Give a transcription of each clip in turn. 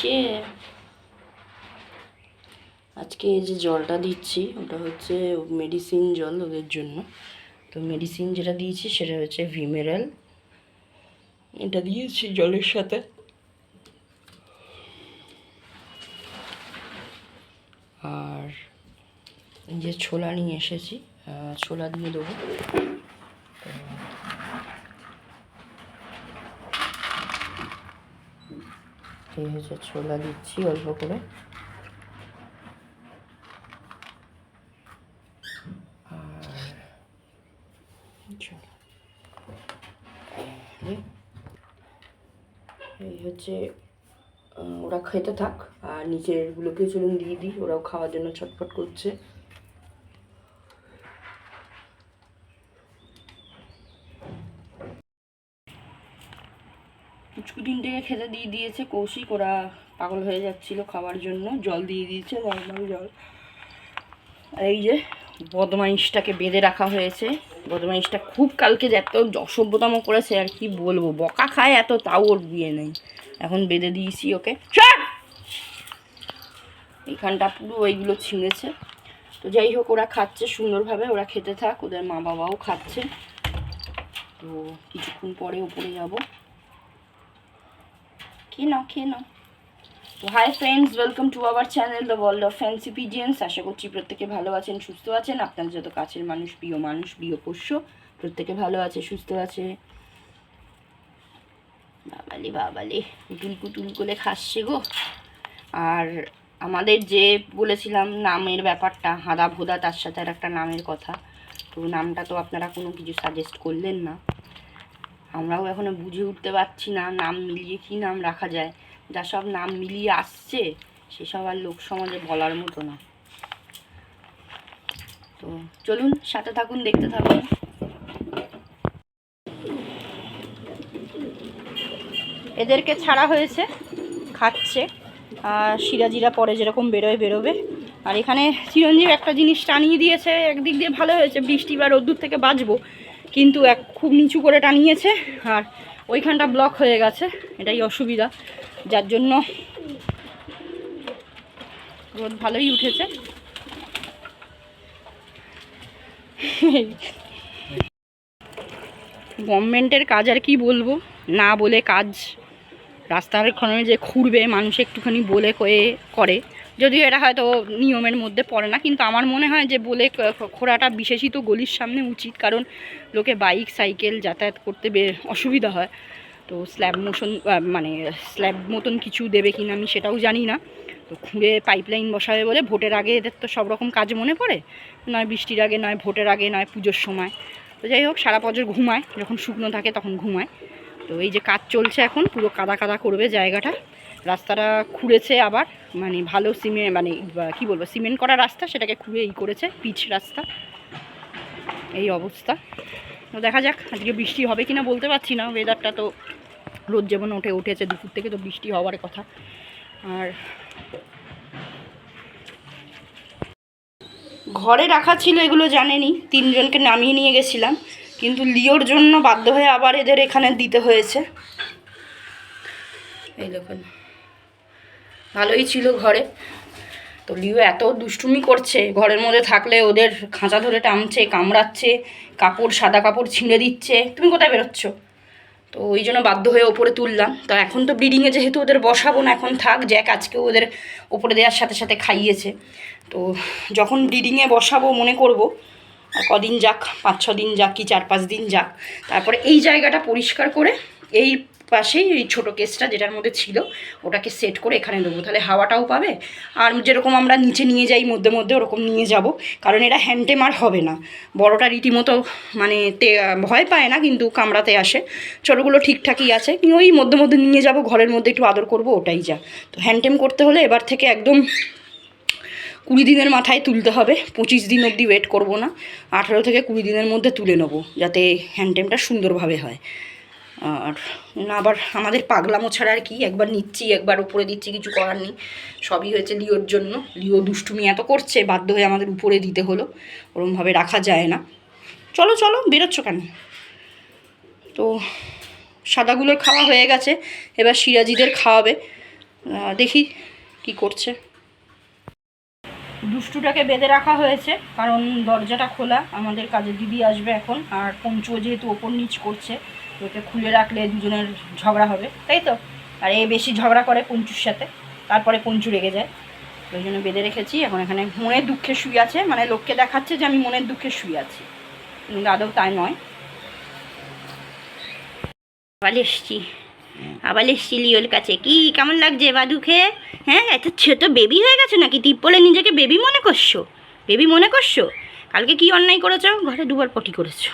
কিসে আজকে এই যে জলটা দিচ্ছি, ওটা হচ্ছে মেডিসিন জল ওদের জন্য। তো মেডিসিন যেটা দিয়েছি সেটা হচ্ছে ভিমেরাল এটা দিয়েছি জলের সাথে। আর যে ছোলা নিয়ে এসেছি ছোলা দিয়ে দেবো। এই হচ্ছে ছোলা দিচ্ছি, অল্প করে। এই হচ্ছে ওরা খেতে থাক, আর নিচেরগুলোকে চলুন দিয়ে দিই, ওরাও খাওয়ার জন্য ছটফট করছে। পুচকু তিনটেকে খেতে দিয়ে দিয়েছে, কৌশিক। ওরা পাগল হয়ে যাচ্ছিল খাওয়ার জন্য। জল দিয়ে দিয়েছে, নর্মাল জল। আর এই যে বদমাইশটাকে বেঁধে রাখা হয়েছে। বদমাইশটা খুব কালকে এত অসভ্যতম করেছে, আর কি বলব? বকা খায় এত, তাও ওর বিয়ে নেই। এখন বেঁধে দিয়েছি ওকে! এইখানটা পুরো ওইগুলো ছিঁড়েছে। তো যাই হোক, ওরা খাচ্ছে সুন্দরভাবে, ওরা খেতে থাক, ওদের মা বাবাও খাচ্ছে। তো কিছুক্ষণ পরে উপরে যাব। খেয়ে নাও খেয়ে নাও। তো hi friends welcome to our channel the world of fancy pigeons আশা করছি প্রত্যেকে ভালো আছেন, সুস্থ আছেন। আপনাদের যত কাছের মানুষ, প্রিয় মানুষ, প্রিয় পোষ্য, প্রত্যেকে ভালো আছে, সুস্থ আছে। বাবালি বাবালি টুলকু টুলকুলে খাচ্ছে গো। আর আমাদের যে বলেছিলাম নামের ব্যাপারটা হাদা ভোদা তার সাথে আর একটা নামের কথা। তো নামটা তো আপনারা কোনো কিছু সাজেস্ট করলেন না। আমরাও এখনও বুঝে উঠতে পারছি না, নাম মিলিয়ে কী নাম রাখা যায়। যা সব নাম মিলিয়ে আসছে, সেসব আর লোক সমাজে বলার মতো না। তো চলুন, সাথে থাকুন, দেখতে থাকুন। এদেরকে ছাড়া হয়েছে, খাচ্ছে। আর সিরাজিরা পরে যেরকম বেরোয়, বেরোবে। আর এখানে চিরঞ্জীব একটা জিনিস টানিয়ে দিয়েছে, একদিক দিয়ে ভালো হয়েছে, বৃষ্টি বা রোদ্দুর থেকে বাঁচবো। কিন্তু এক খুব নিচু করে টানিয়েছে আর ওইখানটা ব্লক হয়ে গেছে, এটাই অসুবিধা, যার জন্য রোদ ভালোই উঠেছে। গভর্নমেন্টের কাজ আর কি বলব, না বলে কাজ, রাস্তার ওখানে যে খুঁড়বে, মানুষ একটুখানি বলে করে। যদিও এটা হয়তো নিয়মের মধ্যে পড়ে না, কিন্তু আমার মনে হয় যে বলে খোঁড়াটা বিশেষিত গলির সামনে উচিত, কারণ লোকে বাইক, সাইকেল যাতায়াত করতে বে, অসুবিধা হয়। তো স্ল্যাব মোশন মানে স্ল্যাব মতন কিছু দেবে কিনা আমি সেটাও জানি না। তো খুঁড়ে পাইপলাইন বসাবে বলে ভোটের আগে এদের তো সব রকম কাজ মনে পড়ে? নয় বৃষ্টির আগে, নয় ভোটের আগে, নয় পুজোর সময়। তো যাই হোক, সারা বছর ঘুমায়, যখন শুকনো থাকে তখন ঘুমায়। তো এই যে কাজ চলছে এখন, পুরো কাদা কাদা করবে জায়গাটা। রাস্তাটা খুঁড়েছে আবার মানে ভালো সিমেন্ট মানে কি বলব, সিমেন্ট করা রাস্তা, সেটাকে খুঁড়ে ই করেছে, পিচ রাস্তা। এই অবস্থা। তো দেখা যাক, আজকে বৃষ্টি হবে কিনা বলতে পারছি না ওয়েদারটা তো রোদ যেমন উঠে উঠেছে, দুপুর থেকে তো বৃষ্টি হওয়ার কথা। আর ঘরে রাখা ছিল এগুলো জানেনি, তিনজনকে নামিয়ে নিয়ে গেছিলাম, কিন্তু লিওর জন্য বাধ্য হয়ে আবার এদের এখানে দিতে হয়েছে। এই দেখুন। ভালোই ছিল ঘরে। তো লিও এত দুষ্টুমি করছে, ঘরের মধ্যে থাকলে ওদের খাঁচা ধরে টানছে, কামড়াচ্ছে, কাপড়, সাদা কাপড় ছিঁড়ে দিচ্ছে। তুমি কোথায় বেরোচ্ছ? তো ওই জন্য বাধ্য হয়ে ওপরে তুললাম। তো এখন তো ব্রিডিংয়ে যেহেতু ওদের বসাবো না, এখন থাক জ্যাক আজকেও ওদের ওপরে দেওয়ার সাথে সাথে খাইয়েছে। তো যখন ব্রিডিংয়ে বসাবো মনে করব কদিন যাক পাঁচ ছ দিন যাক কি চার পাঁচ দিন যাক, তারপরে এই জায়গাটা পরিষ্কার করে, এই পাশেই এই ছোটো কেসটা যেটার মধ্যে ছিল, ওটাকে সেট করে এখানে দেবো। তাহলে হাওয়াটাও পাবে? আর যেরকম আমরা নিচে নিয়ে যাই, মধ্যে মধ্যে ওরকম নিয়ে যাব। কারণ এরা হ্যান্ডটেম আর হবে না। বড়টা রীতিমতো মানে তে, ভয় পায় না, কিন্তু কামড়াতে আসে। ছোটোগুলো ঠিকঠাকই আছে। কিন্তু ওই মধ্যে মধ্যে নিয়ে যাব, ঘরের মধ্যে একটু আদর করব, ওটাই যা। তো হ্যান্ডটেম করতে হলে এবার থেকে একদম কুড়ি দিনের মাথায় তুলতে হবে। পঁচিশ দিন অবধি ওয়েট করব না। আঠেরো থেকে কুড়ি দিনের মধ্যে তুলে নেব, যাতে হ্যান্ডটেমটা সুন্দরভাবে হয়। আর না, আবার আমাদের পাগলামো ছাড়া আর কি? একবার নিচ্ছি, একবার উপরে দিচ্ছি, কিছু করার নেই। সবই হয়েছে লিওর জন্য। লিও দুষ্টুমি এত করছে, বাধ্য হয়ে আমাদের উপরে দিতে হলো। ওরমভাবে রাখা যায় না। চলো চলো, বেরোচ্ছ কেন? তো সাদাগুলোর খাওয়া হয়ে গেছে, এবার সিরাজিদের খাওয়াবে। দেখি কি করছে। দুষ্টুটাকে বেঁধে রাখা হয়েছে, কারণ দরজাটা খোলা। আমাদের কাজে দিদি আসবে এখন, আর পঞ্চুও যেহেতু ওপর নিচ করছে ওকে খুলে রাখলে দুজনের ঝগড়া হবে, তাই তো? আর এ বেশি ঝগড়া করে পঞ্চুর সাথে, তারপরে পঞ্চু রেগে যায়। ওই জন্য বেঁধে রেখেছি, এখন এখানে মনের দুঃখে শুয়ে আছে মানে লোককে দেখাচ্ছে যে আমি মনের দুঃখে শুয়ে আছি। কিন্তু আদৌ তাই নয়। আবার এসছি আবার এসছি লিওর কাছে। কি, কেমন লাগছে বাদুকে হ্যাঁ এত ছোট বেবি হয়ে গেছো নাকি? টিপ্পলে নিজেকে বেবি মনে করছ? বেবি মনে করছ? কালকে কি অন্যায় করেছ? ঘরে দুবার পটি করেছ।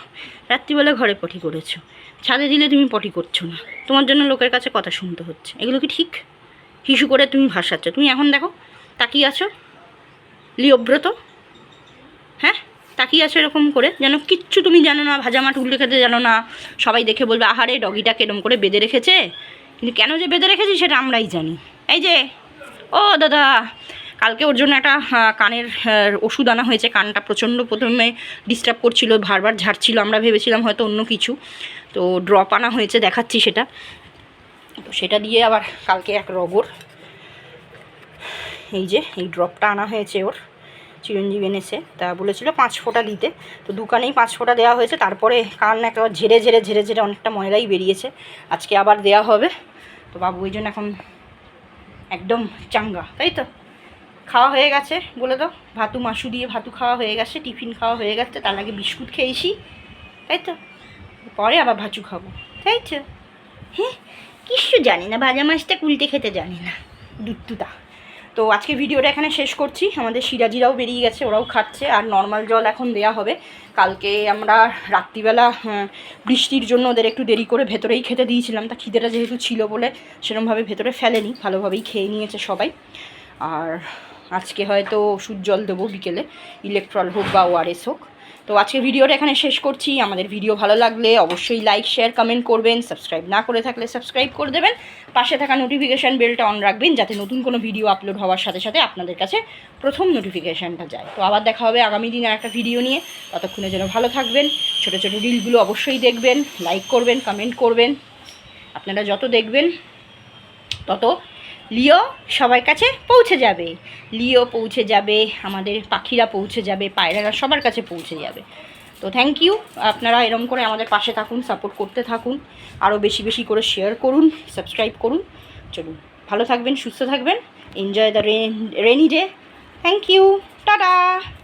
রাত্রিবেলা ঘরে পটি করেছ। ছাদে দিলে তুমি পটি করছ না। তোমার জন্য লোকের কাছে কথা শুনতে হচ্ছে। এগুলো কি ঠিক? হিসু করে তুমি ভাসাচ্ছ। তুমি এখন দেখো, তাকিয়ে আছো? লিওব্রত? হ্যাঁ? তাকিয়ে আছো এরকম করে? যেন কিচ্ছু তুমি জানো না, ভাজা মাঠ উল্টে খেতে জানো না। সবাই দেখে বলবে, আহারে, ডগিটা কেরম করে বেঁধে রেখেছে? কিন্তু কেন যে বেঁধে রেখেছি সেটা আমরাই জানি। এই যে, ও দাদা কালকে ওর জন্য একটা কানের ওষুধ আনা হয়েছে। কানটা প্রচণ্ড প্রথমে ডিস্টার্ব করছিল, বারবার ঝাড়ছিল। আমরা ভেবেছিলাম হয়তো অন্য কিছু। তো ড্রপ আনা হয়েছে, দেখাচ্ছি সেটা। তো সেটা দিয়ে আবার কালকে এক রগর। এই যে, এই ড্রপটা আনা হয়েছে ওর, চিরঞ্জীব এনেছে। তা বলেছিল পাঁচ ফোঁটা দিতে। তো দোকানেই পাঁচ ফোঁটা দেওয়া হয়েছে। তারপরে কান একটা ঝেড়ে ঝেড়ে ঝেড়ে ঝেড়ে অনেকটা ময়লাই বেরিয়েছে। আজকে আবার দেওয়া হবে। তো বাবু, ওই জন্য এখন একদম চাঙ্গা, তাই তো? খাওয়া হয়ে গেছে বলে দাও। ভাতু মাসু দিয়ে ভাতু খাওয়া হয়ে গেছে, টিফিন খাওয়া হয়ে গেছে, তার আগে বিস্কুট খেয়েছি, তাই তো? পরে আবার ভাচু খাব, তাই তো? হ্যাঁ কিচ্ছু জানি না, ভাজা মাছটা কুলটে খেতে জানি না দুধটুটা তো আজকে ভিডিওটা এখানে শেষ করছি, আমাদের সিরাজিরাও বেরিয়ে গেছে, ওরাও খাচ্ছে, আর নর্মাল জল এখন দেয়া হবে। কালকে আমরা রাত্রিবেলা বৃষ্টির জন্য ওদের একটু দেরি করে ভেতরেই খেতে দিয়েছিলাম, তা খিদেটা যেহেতু ছিল বলে সেরকমভাবে ভেতরে ফেলেনি, ভালোভাবেই খেয়ে নিয়েছে সবাই। আর আজকে হয়তো ওষুধ জল দেবো বিকেলে ইলেকট্রল হোক বা ওআরএস হোক। তো আজকে ভিডিওটা এখানে শেষ করছি। আমাদের ভিডিও ভালো লাগলে অবশ্যই লাইক শেয়ার কমেন্ট করবেন। সাবস্ক্রাইব না করে থাকলে সাবস্ক্রাইব করে দেবেন। পাশে থাকা নোটিফিকেশান বেলটা অন রাখবেন যাতে নতুন কোনো ভিডিও আপলোড হওয়ার সাথে সাথে আপনাদের কাছে প্রথম নোটিফিকেশানটা যায়। তো আবার দেখা হবে আগামী দিনের একটা ভিডিও নিয়ে। ততক্ষণে যেন ভালো থাকবেন। ছোটো ছোটো রিলগুলো অবশ্যই দেখবেন। লাইক করবেন কমেন্ট করবেন। আপনারা যত দেখবেন, তত লিও সবার কাছে পৌঁছে যাবে। লিও পৌঁছে যাবে, আমাদের পাখিরা পৌঁছে যাবে, পায়রারা সবার কাছে পৌঁছে যাবে। তো থ্যাংক ইউ আপনারা এরম করে আমাদের পাশে থাকুন সাপোর্ট করতে থাকুন আরও বেশি বেশি করে শেয়ার করুন সাবস্ক্রাইব করুন। চলুন, ভালো থাকবেন, সুস্থ থাকবেন enjoy the rain rainy day thank you tata tata